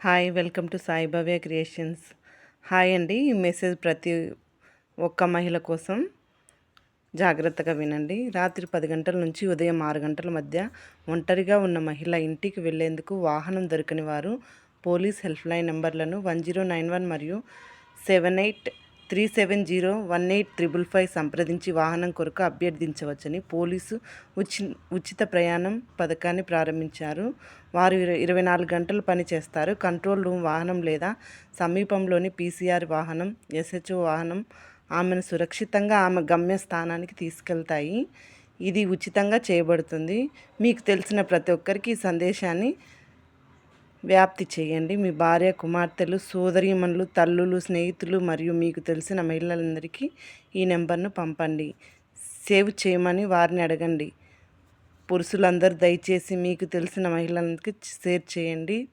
Hi welcome to Sai Bhavya creations. Hi అండి ఈ message ప్రతి ఒక్క మహిళ కోసం జాగ్రత్తగా వినండి. రాత్రి పది గంటల నుంచి ఉదయం ఆరు గంటల మధ్య ఒంటరిగా ఉన్న మహిళ ఇంటికి వెళ్ళేందుకు వాహనం దొరకని వారు పోలీస్ హెల్ప్ లైన్ నెంబర్లను వన్ జీరో నైన్ వన్ మరియు seven eight three seven zero one eight triple five సంప్రదించి వాహనం కొరకు అభ్యర్థించవచ్చని పోలీసు ఉచి ఉచిత ప్రయాణం పథకాన్ని ప్రారంభించారు. వారు ఇరవై నాలుగు గంటలు పని చేస్తారు. కంట్రోల్ రూమ్ వాహనం లేదా సమీపంలోని పీసీఆర్ వాహనం ఎస్హెచ్ఓ వాహనం ఆమెను సురక్షితంగా ఆమె గమ్యస్థానానికి తీసుకెళ్తాయి. ఇది ఉచితంగా చేయబడుతుంది. మీకు తెలిసిన ప్రతి ఒక్కరికి ఈ సందేశాన్ని వ్యాప్తి చేయండి. మీ భార్య కుమార్తెలు సోదరీమణులు తల్లులు స్నేహితులు మరియు మీకు తెలిసిన మహిళలందరికీ ఈ నెంబర్ను పంపండి. సేవ్ చేయమని వారిని అడగండి. పురుషులందరూ దయచేసి మీకు తెలిసిన మహిళలకి షేర్ చేయండి.